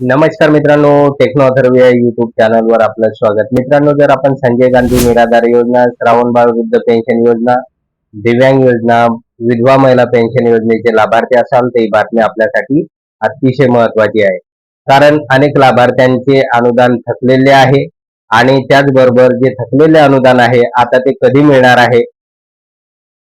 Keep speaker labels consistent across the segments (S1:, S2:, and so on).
S1: नमस्कार मित्रांनो टेक्नो अथर्व या युट्यूब चॅनलवर आपलं स्वागत. मित्रांनो जर आपण संजय गांधी निराधार योजना श्रावण बाळ वृद्ध पेन्शन योजना दिव्यांग योजना विधवा महिला पेन्शन योजनेचे लाभार्थी असाल तर ही बातमी आपल्यासाठी अतिशय महत्वाची आहे. कारण अनेक लाभार्थ्यांचे अनुदान थकलेले आहे आणि त्याचबरोबर जे थकलेले अनुदान आहे आता ते कधी मिळणार आहे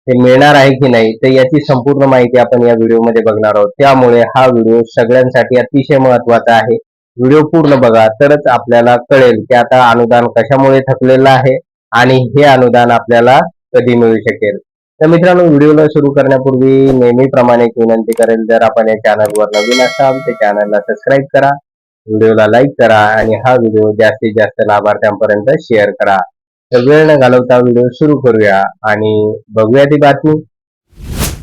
S1: ते मिळणार आहे की नाही तर याची संपूर्ण माहिती आपण या व्हिडिओमध्ये बघणार आहोत. त्यामुळे हा व्हिडिओ सगळ्यांसाठी अतिशय महत्त्वाचा आहे. व्हिडिओ पूर्ण बघा तरच आपल्याला कळेल की आता अनुदान कशामुळे थकलेलं आहे आणि हे अनुदान आपल्याला कधी मिळू शकेल. तर मित्रांनो व्हिडिओला सुरू करण्यापूर्वी नेहमीप्रमाणे एक विनंती करेल जर आपण या चॅनलवर नवीन असाल तर चॅनलला सबस्क्राईब करा व्हिडिओला लाईक करा आणि हा व्हिडिओ जास्तीत जास्त लाभार्थ्यांपर्यंत शेअर करा. वेळ न घालवता व्हिडिओ सुरू करूया आणि बघूया ती बातमी.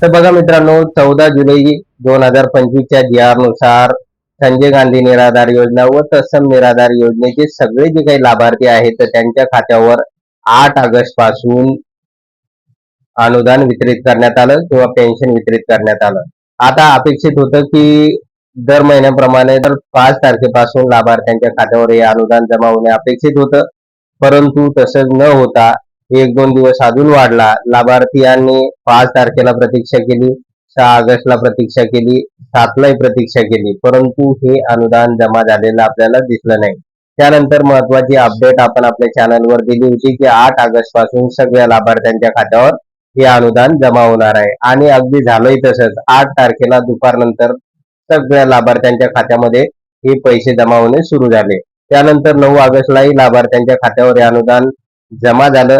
S1: तर बघा मित्रांनो चौदा जुलै दोन हजार पंचवीसच्या जी आरनुसार संजय गांधी निराधार योजना व तत्सम निराधार योजनेचे सगळे जे काही लाभार्थी आहेत तर त्यांच्या खात्यावर आठ ऑगस्टपासून अनुदान वितरित करण्यात आलं किंवा पेन्शन वितरित करण्यात आलं. आता अपेक्षित होतं की दर महिन्याप्रमाणे तर पाच तारखेपासून लाभार्थ्यांच्या खात्यावर हे अनुदान जमा होणे अपेक्षित होतं. परंतु तसंच न होता एक दोन दिवस अजून वाढला. लाभार्थीयांनी पाच तारखेला प्रतीक्षा केली सहा ऑगस्टला प्रतीक्षा केली सातलाही प्रतीक्षा केली. परंतु हे अनुदान जमा झालेलं आपल्याला दिसलं नाही. त्यानंतर महत्वाची अपडेट आपण आपल्या चॅनलवर दिली होती की आठ ऑगस्टपासून सगळ्या लाभार्थ्यांच्या खात्यावर हे अनुदान जमा होणार आहे. आणि अगदी झालंय तसंच आठ तारखेला दुपारनंतर सगळ्या लाभार्थ्यांच्या खात्यामध्ये हे पैसे जमा होणे सुरू झाले. त्यानंतर नऊ ऑगस्टलाही लाभार्थ्यांच्या खात्यावर हे अनुदान जमा झालं.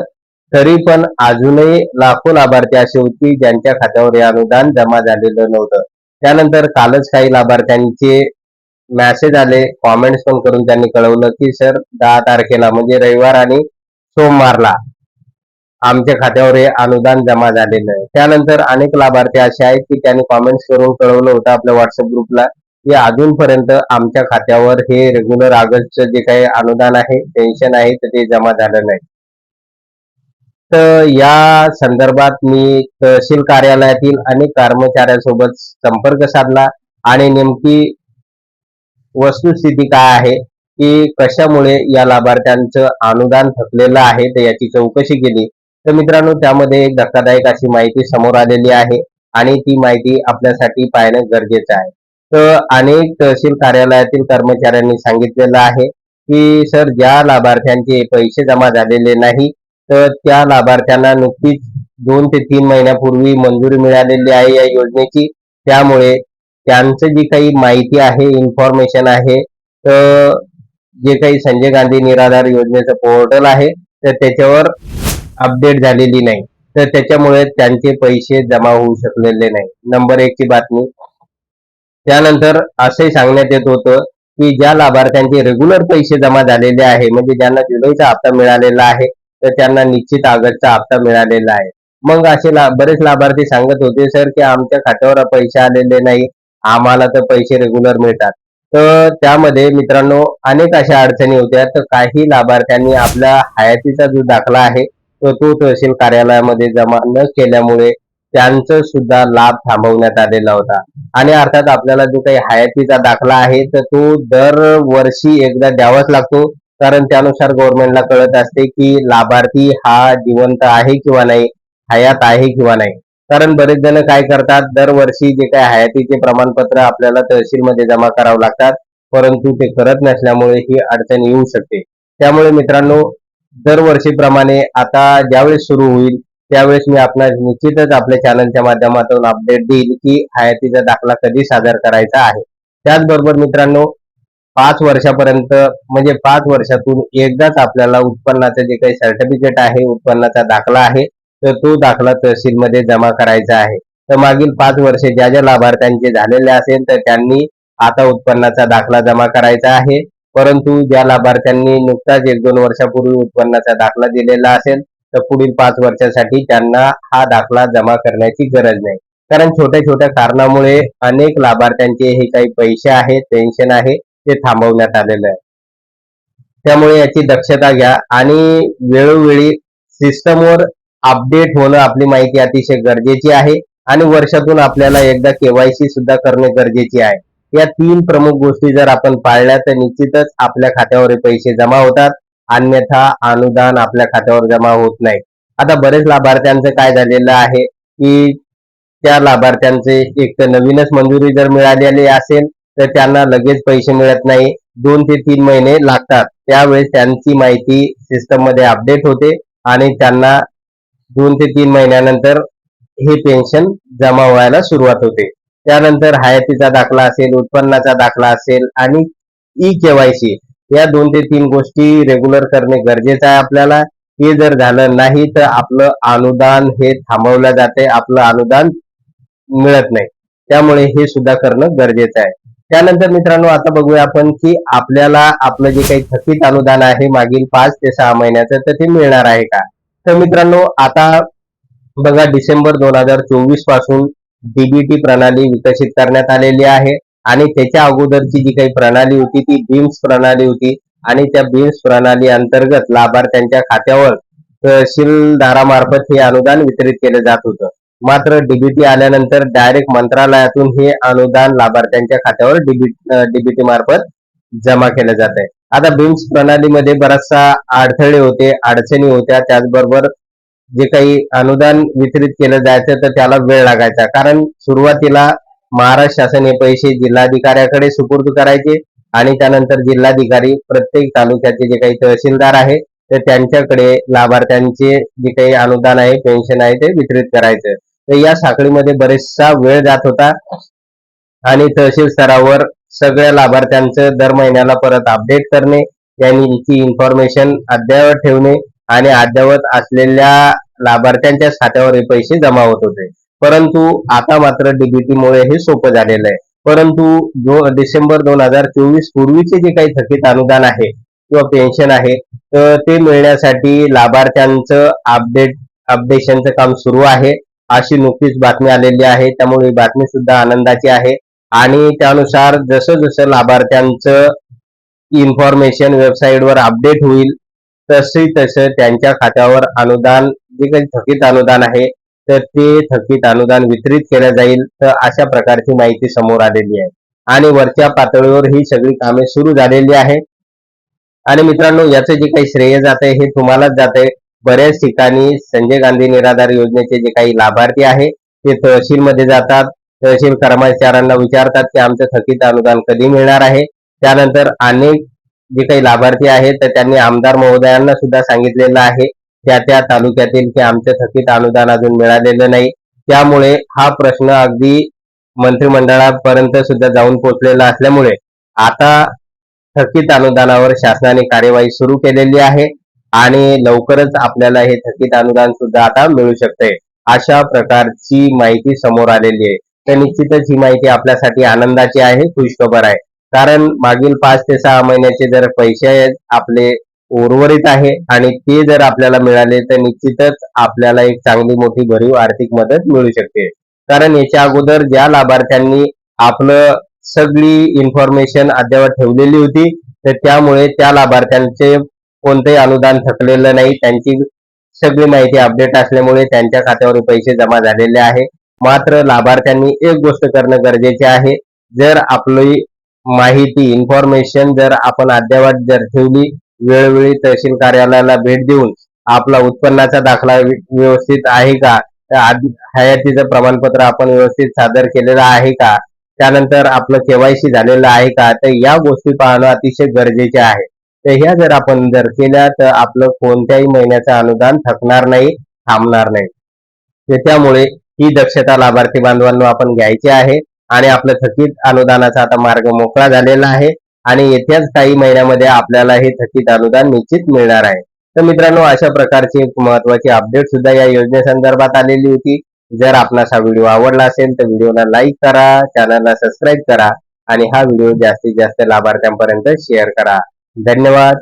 S1: तरी पण अजूनही लाखो लाभार्थी असे होती ज्यांच्या खात्यावर हे अनुदान जमा झालेलं नव्हतं. त्यानंतर कालच काही लाभार्थ्यांचे मॅसेज आले. कॉमेंट्स पण करून त्यांनी कळवलं की सर दहा तारखेला म्हणजे रविवार आणि सोमवारला आमच्या खात्यावर हे अनुदान जमा झालेलं आहे. त्यानंतर अनेक लाभार्थी असे आहेत की त्यांनी कॉमेंट्स करून कळवलं होतं आपल्या व्हॉट्सअप ग्रुपला की अजूनपर्यंत आमच्या खात्यावर हे रेग्युलर ऑगस्टचं जे काही अनुदान आहे पेन्शन आहे तर ते जमा झालं नाही. तर या संदर्भात मी तहसील कार्यालयातील अनेक कर्मचाऱ्यांसोबत संपर्क साधला आणि नेमकी वस्तुस्थिती काय आहे की कशामुळे या लाभार्थ्यांचं अनुदान थकलेलं आहे तर याची चौकशी केली. तर मित्रांनो त्यामध्ये एक धक्कादायक अशी माहिती समोर आलेली आहे आणि ती माहिती आपल्यासाठी पाहणं गरजेचं आहे. तर अनेक तहसील कार्यालयातील कर्मचाऱ्यांनी सांगितलेलं आहे की सर ज्या लाभार्थ्यांचे पैसे जमा झालेले नाही तर त्या लाभार्थ्यांना नुकतीच दोन ते तीन महिन्यापूर्वी मंजुरी मिळालेली आहे या योजनेची. त्यामुळे त्यांचं जी काही माहिती आहे इन्फॉर्मेशन आहे तर जे काही संजय गांधी निराधार योजनेचं पोर्टल आहे तर त्याच्यावर अपडेट झालेली नाही. तर त्याच्यामुळे त्यांचे पैसे जमा होऊ शकलेले नाही. नंबर एकची बातमी. त्यानंतर असंही सांगण्यात येत होतं की ज्या लाभार्थ्यांचे रेग्युलर पैसे जमा झालेले आहे म्हणजे ज्यांना जुलैचा हप्ता मिळालेला आहे तर त्यांना निश्चित ऑगस्टचा हप्ता मिळालेला आहे. मग असे ला बरेच लाभार्थी सांगत होते सर की आमच्या खात्यावर पैसे आलेले नाही आम्हाला तर पैसे रेग्युलर मिळतात. तर त्यामध्ये मित्रांनो अनेक अशा अडचणी होत्या. तर काही लाभार्थ्यांनी आपल्या हयातीचा जो दाखला आहे तो तो तहसील कार्यालयामध्ये जमा न केल्यामुळे त्यांचं सुद्धा लाभ थांबवण्यात आलेला होता. आणि अर्थात आपल्याला जो काही हयातीचा दाखला आहे तर तो दरवर्षी एकदा द्यावाच लागतो. कारण त्यानुसार गव्हर्नमेंटला कळत असते की लाभार्थी हा जिवंत आहे किंवा नाही हयात आहे किंवा नाही. कारण बरेच जण काय करतात दरवर्षी जे काही हयातीचे प्रमाणपत्र आपल्याला तहसीलमध्ये जमा करावं लागतात. परंतु ते करत नसल्यामुळे ही अडचण येऊ शकते. त्यामुळे मित्रांनो दरवर्षीप्रमाणे आता ज्यावेळेस सुरू होईल त्यावेळेस मी आपणास निश्चितच आपल्या चॅनलच्या माध्यमातून अपडेट देईल की हयातीचा दाखला कधी सादर करायचा आहे. त्याचबरोबर मित्रांनो पाच वर्षापर्यंत म्हणजे पाच वर्षातून एकदाच आपल्याला उत्पन्नाचं जे काही सर्टिफिकेट आहे उत्पन्नाचा दाखला आहे तर तो दाखला तहसीलमध्ये जमा करायचा आहे. तर मागील पाच वर्षे ज्या ज्या लाभार्थ्यांचे झालेले असेल तर त्यांनी आता उत्पन्नाचा दाखला जमा करायचा आहे. परंतु ज्या लाभार्थ्यांनी नुकताच एक दोन वर्षापूर्वी उत्पन्नाचा दाखला दिलेला असेल तर पुढील पाच वर्षासाठी त्यांना हा दाखला जमा करण्याची गरज नाही. कारण छोट्या छोट्या कारणामुळे अनेक लाभार्थ्यांचे हे काही पैसे आहेत पेन्शन आहे ते थांबवण्यात आलेलं आहे. त्यामुळे याची दक्षता घ्या आणि वेळोवेळी सिस्टमवर अपडेट होणं आपली माहिती अतिशय गरजेची आहे आणि वर्षातून आपल्याला एकदा केवायसी सुद्धा करणे गरजेचे आहे. या तीन प्रमुख गोष्टी जर आपण पाळल्या तर निश्चितच आपल्या खात्यावर पैसे जमा होतात. अन्यथा अनुदान आपल्या खात्यावर जमा होत नाही. आता बरेच लाभार्थ्यांचं काय झालेलं आहे की त्या लाभार्थ्यांचे एक तर नवीनच मंजुरी जर मिळालेली असेल तर त्यांना लगेच पैसे मिळत नाही. दोन ते तीन महिने लागतात. त्यावेळेस त्यांची माहिती सिस्टममध्ये अपडेट होते आणि त्यांना दोन ते तीन महिन्यानंतर हे पेन्शन जमा व्हायला सुरुवात होते. त्यानंतर हयातीचा दाखला असेल उत्पन्नाचा दाखला असेल आणि ई केवायसी या दोन ते तीन गोष्टी रेग्युलर करणे गरजेचं आहे आपल्याला. हे जर झालं नाही तर आपलं अनुदान हे थांबवलं जाते आपलं अनुदान मिळत नाही. त्यामुळे हे सुद्धा करणं गरजेचं आहे. त्यानंतर मित्रांनो आता बघूया आपण की आपल्याला आपलं जे काही थकीत अनुदान आहे मागील पाच ते सहा महिन्याचं तर ते मिळणार आहे का? तर मित्रांनो आता बघा डिसेंबर दोन हजार चोवीसपासून डीबीटी प्रणाली विकसित करण्यात आलेली आहे. आणि त्याच्या अगोदरची जी काही प्रणाली होती ती बीम्स प्रणाली होती. आणि त्या बीम्स प्रणाली अंतर्गत लाभार्थ्यांच्या खात्यावर तहसीलदारामार्फत हे अनुदान वितरित केलं जात होतं. मात्र डीबीटी आल्यानंतर डायरेक्ट मंत्रालयातून हे अनुदान लाभार्थ्यांच्या खात्यावर डीबीटी मार्फत जमा केलं जात आहे. आता बीम्स प्रणालीमध्ये बराचसा अडथळे होते अडचणी होत्या. त्याचबरोबर जे काही अनुदान वितरित केलं जायचं तर त्याला वेळ लागायचा. कारण सुरुवातीला महाराष्ट्र शासन हे पैसे जिल्हाधिकाऱ्याकडे सुपूर्द करायचे आणि त्यानंतर जिल्हाधिकारी प्रत्येक तालुक्याचे जे काही तहसीलदार आहे तर त्यांच्याकडे लाभार्थ्यांचे जे काही अनुदान आहे पेन्शन आहे ते वितरित करायचं. तर या साखळीमध्ये बरेचसा वेळ जात होता आणि तहसील स्तरावर सगळ्या लाभार्थ्यांचं दर महिन्याला परत अपडेट करणे यांची इन्फॉर्मेशन अद्ययावत ठेवणे आणि अद्ययावत असलेल्या लाभार्थ्यांच्या खात्यावर हे पैसे जमा होत होते. परंतु आता मात्र डीबीटीमुळे हे सोपं झालेलं आहे. परंतु जो डिसेंबर दोन हजार चोवीस पूर्वीचे जे काही थकीत अनुदान आहे किंवा पेन्शन आहे तर ते मिळण्यासाठी लाभार्थ्यांचं अपडेट अपडेशनचं काम सुरू आहे. अशी नुकतीच बातमी आलेली आहे. त्यामुळे ही बातमी सुद्धा आनंदाची आहे. आणि त्यानुसार जसं जसं लाभार्थ्यांचं इन्फॉर्मेशन वेबसाईटवर अपडेट होईल तसे तसं त्यांच्या खात्यावर अनुदान जे काही थकीत अनुदान आहे तर ते थकीत अनुदान वितरित केलं जाईल. तर अशा प्रकारची माहिती समोर आलेली आहे. आणि वरच्या पातळीवर ही सगळी कामे सुरू झालेली आहे आणि मित्रांनो याचं जे काही श्रेय जात आहे हे तुम्हालाच जात आहे बऱ्याच ठिकाणी संजय गांधी निराधार योजनेचे जे काही लाभार्थी आहे ते तहसीलमध्ये जातात. तहसील कर्मचाऱ्यांना विचारतात की आमचं थकीत अनुदान कधी मिळणार आहे? त्यानंतर अनेक जे काही लाभार्थी आहेत तर त्यांनी आमदार महोदयांना सुद्धा सांगितलेलं आहे. त्या त्या तालुक्यातील की आमचं थकीत अनुदान अजून मिळालेलं नाही. त्यामुळे हा प्रश्न अगदी मंत्रिमंडळापर्यंत सुद्धा जाऊन पोहोचलेला असल्यामुळे आता थकीत अनुदानावर शासनाने कार्यवाही सुरू केलेली आहे आणि लवकरच आपल्याला हे थकीत अनुदान सुद्धा आता मिळू शकते अशा प्रकारची माहिती समोर आलेली आहे. तर निश्चितच ही माहिती आपल्यासाठी आनंदाची आहे खुशखबर आहे. कारण मागील पाच ते सहा महिन्याचे जर पैसे आपले उर्वरित आहे आणि ते जर आपल्याला मिळाले तर निश्चितच आपल्याला एक चांगली मोठी भरीव आर्थिक मदत मिळू शकते. कारण याच्या अगोदर ज्या लाभार्थ्यांनी आपलं सगळी इन्फॉर्मेशन अद्यावत ठेवलेली होती तर त्यामुळे त्या लाभार्थ्यांचे कोणतेही अनुदान थकलेलं नाही. त्यांची सगळी माहिती अपडेट असल्यामुळे त्यांच्या खात्यावर पैसे जमा झालेले आहे. मात्र लाभार्थ्यांनी एक गोष्ट करणं गरजेचे आहे. जर आपली माहिती इन्फॉर्मेशन जर आपण अद्यावत जर ठेवली वेळोवेळी तहसील कार्यालयाला भेट देऊन आपला उत्पन्नाचा दाखला व्यवस्थित आहे का? हयातीचं प्रमाणपत्र आपण व्यवस्थित सादर केलेलं आहे का? त्यानंतर आपलं केवायसी झालेलं आहे का? तर या गोष्टी पाहणं अतिशय गरजेचे आहे. तर ह्या जर आपण जर केल्या तर आपलं कोणत्याही महिन्याचं अनुदान थकणार नाही थांबणार नाही. त्यामुळे ही दक्षता लाभार्थी बांधवांना आपण घ्यायची आहे आणि आपलं थकीत अनुदानाचा आता मार्ग मोकळा झालेला आहे. आणि येत्याच काही महिन्यामध्ये आपल्याला हे थकीत अनुदान निश्चित मिळणार आहे. तर मित्रांनो अशा प्रकारची एक महत्वाची अपडेट सुद्धा या योजनेसंदर्भात आलेली होती. जर आपणास हा व्हिडिओ आवडला असेल तर व्हिडिओला लाईक करा चॅनलला सबस्क्राईब करा आणि हा व्हिडिओ जास्तीत जास्त लाभार्थ्यांपर्यंत शेअर करा. धन्यवाद.